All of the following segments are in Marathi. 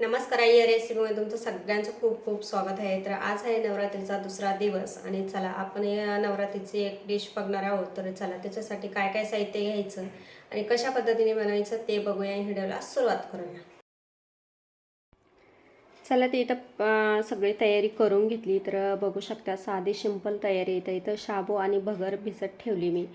नमस्कार आई या रेसिपीमध्ये तुमचं सगळ्यांचं खूप खूप स्वागत आहे. तर आज आहे नवरात्रीचा दुसरा दिवस आणि चला आपण या नवरात्रीची एक डिश बघणार आहोत. तर चला त्याच्यासाठी काय काय साहित्य घ्यायचं आणि कशा पद्धतीने बनवायचं ते बघूया. व्हिडिओला सुरुवात करूया. चला ते इथं सगळी तयारी करून घेतली. तर बघू शकता साधी सिंपल तयारी इथं इथं शाबू आणि भगर भिजत ठेवली मी.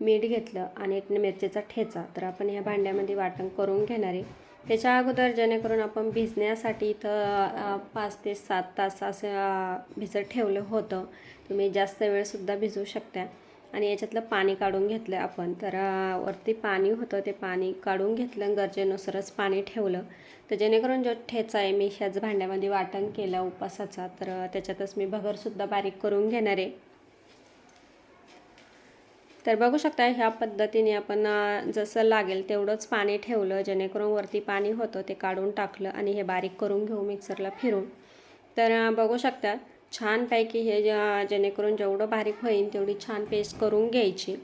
मीठ घेतलं आणि एक मिरचीचा ठेचा. तर आपण या भांड्यामध्ये वाटण करून घेणार आहे. त्याच्या अगोदर जेणेकरून आपण भिजण्यासाठी इथं पाच ते सात तास असं भिजत ठेवलं होतं. तुम्ही जास्त वेळसुद्धा भिजू शकता. आणि याच्यातलं पाणी काढून घेतलं आपण. तर वरती पाणी होतं ते पाणी काढून घेतलं गरजेनुसारच पाणी ठेवलं. तर जेणेकरून जो ठेचा आहे मी ह्याच भांड्यामध्ये वाटण केलं उपासाचा. तर त्याच्यातच मी भगरसुद्धा बारीक करून घेणार आहे. तर बघू शकता ह्या पद्धतीने आपण जसं लागेल तेवढंच पाणी ठेवलं जेणेकरून वरती पाणी होतं ते काढून टाकलं आणि हे बारीक करून घेऊ मिक्सरला फिरून. तर बघू शकता छानपैकी हे जेणेकरून जेवढं बारीक होईल तेवढी छान पेस्ट करून घ्यायची.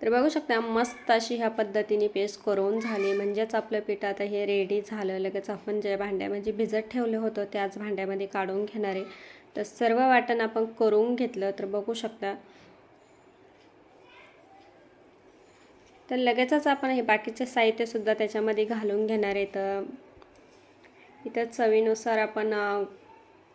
तर बघू शकता मस्त अशी ह्या पद्धतीने पेस्ट करून झाली. म्हणजेच आपलं पीठ आता हे रेडी झालं. लगेच आपण ज्या भांड्यामध्ये भिजत ठेवलं होतं त्याच भांड्यामध्ये काढून घेणार आहे. तर सर्व वाटण आपण करून घेतलं तर बघू शकता. तर लगेचच आपण हे बाकीचे साहित्यसुद्धा त्याच्यामध्ये घालून घेणार आहे. तर इथं चवीनुसार आपण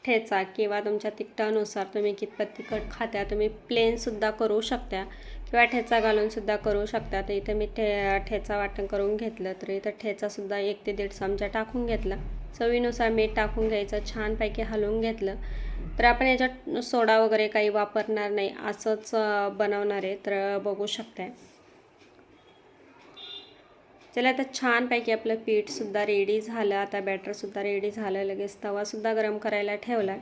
ठेचा किंवा तुमच्या तिखटानुसार तुम्ही कितपत तिखट खात्या तुम्ही प्लेनसुद्धा करू शकता किंवा ठेचा घालूनसुद्धा करू शकता. तर इथं मी ठे ठेचा वाटण करून घेतलं तर इथं ठेचासुद्धा एक ते दीड चमचा टाकून घेतला. चवीनुसार मीठ टाकून घ्यायचं छानपैकी हलवून घेतलं. तर आपण याच्यात सोडा वगैरे काही वापरणार नाही असंच बनवणार आहे. तर बघू शकताय. चला आता छानपैकी आपलं पीठसुद्धा रेडी झालं. आता बॅटरसुद्धा रेडी झालं लगेच. तवासुद्धा गरम करायला ठेवला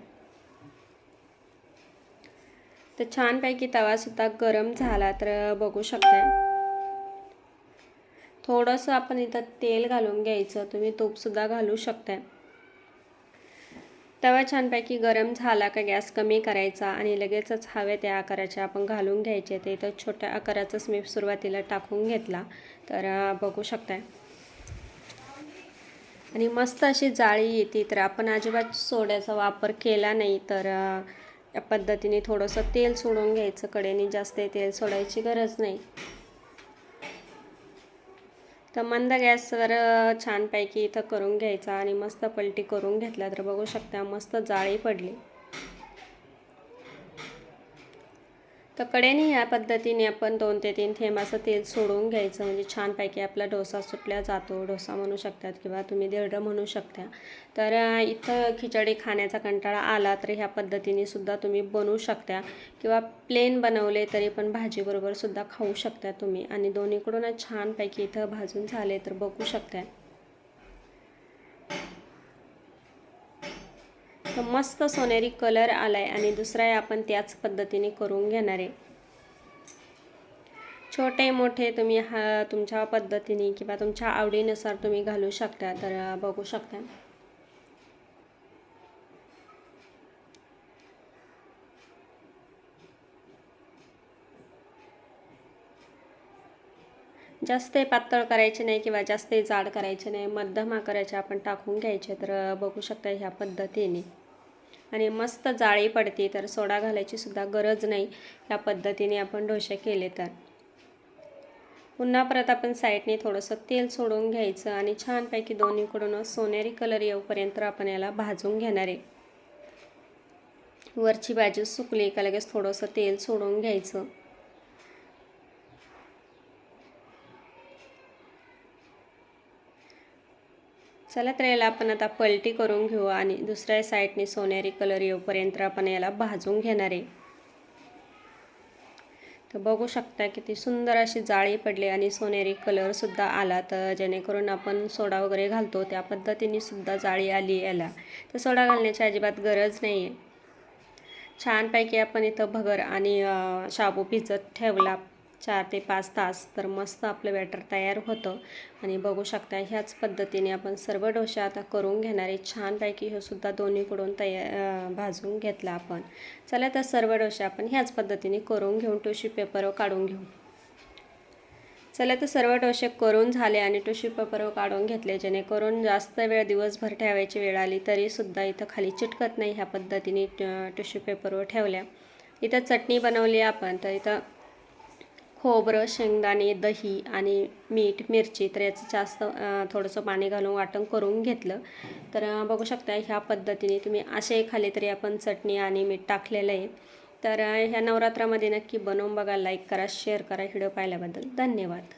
तर छानपैकी तवासुद्धा गरम झाला तर बघू शकता थोडंसं आपण इथं तेल घालून घ्यायचं. तुम्ही तूपसुद्धा घालू शकता तवा छानपैकी गरम झाला का गॅस कमी करायचा आणि लगेचच हवे त्या आकाराचे आपण घालून घ्यायचे. ते तर छोट्या आकाराचाच मी सुरुवातीला टाकून घेतला. तर बघू शकताय. आणि मस्त अशी जाळी येते. तर आपण अजिबात सोड्याचा वापर केला नाही. तर या पद्धतीने थोडंसं तेल सोडून घ्यायचं. कडेने जास्त तेल सोडायची गरज नाही. तर मंद गॅसवर छानपैकी इथं करून घ्यायचा आणि मस्त पलटी करून घेतला तर बघू शकता मस्त जाळी पडली. तर कडेने ह्या पद्धतीने आपण दोन ते तीन थेंब असं तेल सोडून घ्यायचं. म्हणजे छानपैकी आपला डोसा सुटल्या जातो. डोसा म्हणू शकतात किंवा तुम्ही दिरडं म्हणू शकता. तर इथं खिचडी खाण्याचा कंटाळा आला तर ह्या पद्धतीने सुद्धा तुम्ही बनवू शकता. किंवा प्लेन बनवले तरी पण भाजीबरोबर सुद्धा खाऊ शकता तुम्ही. आणि दोन्हीकडून छानपैकी इथं भाजून झाले तर बघू शकता. असं मस्त सोनेरी कलर आलाय आणि दुसरा आहे आपण त्याच पद्धतीने करून घेणार आहे. छोटे मोठे तुम्ही हा तुमच्या पद्धतीने किंवा तुमच्या आवडीनुसार तुम्ही घालू शकता तर बघू शकता. जास्त पातळ करायचे नाही किंवा जास्त जाड करायचे नाही मध्यम आकाराचे आपण टाकून घ्यायचे तर बघू शकता ह्या पद्धतीने. आणि मस्त जाळी पडते तर सोडा घालायची सुद्धा गरज नाही. या पद्धतीने आपण डोसे केले तर. पुन्हा परत आपण साईडने थोडंसं तेल सोडून घ्यायचं आणि छानपैकी दोन्हीकडून सोनेरी कलर येऊपर्यंत आपण याला भाजून घेणार आहे. वरची बाजू सुकली का लगेच थोडंसं तेल सोडून घ्यायचं. चला तर याला आपण आता पलटी करून घेऊ आणि दुसऱ्या साईडने सोनेरी कलर येऊपर्यंत आपण याला भाजून घेणार आहे. तर बघू शकता किती सुंदर अशी जाळी पडली आणि सोनेरी कलरसुद्धा आला. तर जेणेकरून आपण सोडा वगैरे घालतो त्या पद्धतीने सुद्धा जाळी आली याला. तर सोडा घालण्याची अजिबात गरज नाही आहे छानपैकी आपण इथं भगर आणि शाबू भिजत ठेवला. चार ते पाच तास तर मस्त आपलं बॅटर तयार होतं. आणि बघू शकता ह्याच पद्धतीने आपण सर्व डोसे आता करून घेणारे छानपैकी हे सुद्धा दोन्हीकडून तया भाजून घेतला आपण. चला तर सर्व डोसे आपण ह्याच पद्धतीने करून घेऊन टिश्यू पेपरवर काढून घेऊ. चला तर सर्व डोसे करून झाले आणि टिश्यू पेपरवर काढून घेतले. जेणेकरून जास्त वेळ दिवसभर ठेवायची वेळ आली तरीसुद्धा इथं खाली चिटकत नाही ह्या पद्धतीने टिश्यू पेपरवर ठेवल्या. इथं चटणी बनवली आपण तर इथं खोबरं शेंगदाणे दही आणि मीठ मिरची तर याचं जास्त थोडंसं पाणी घालून वाटण करून घेतलं. तर बघू शकता ह्या पद्धतीने तुम्ही असे खाले तरी आपण चटणी आणि मीठ टाकलेलं आहे. तर ह्या नवरात्रामध्ये नक्की बनवून बघा लाईक करा शेअर करा व्हिडिओ पाहिल्याबद्दल धन्यवाद.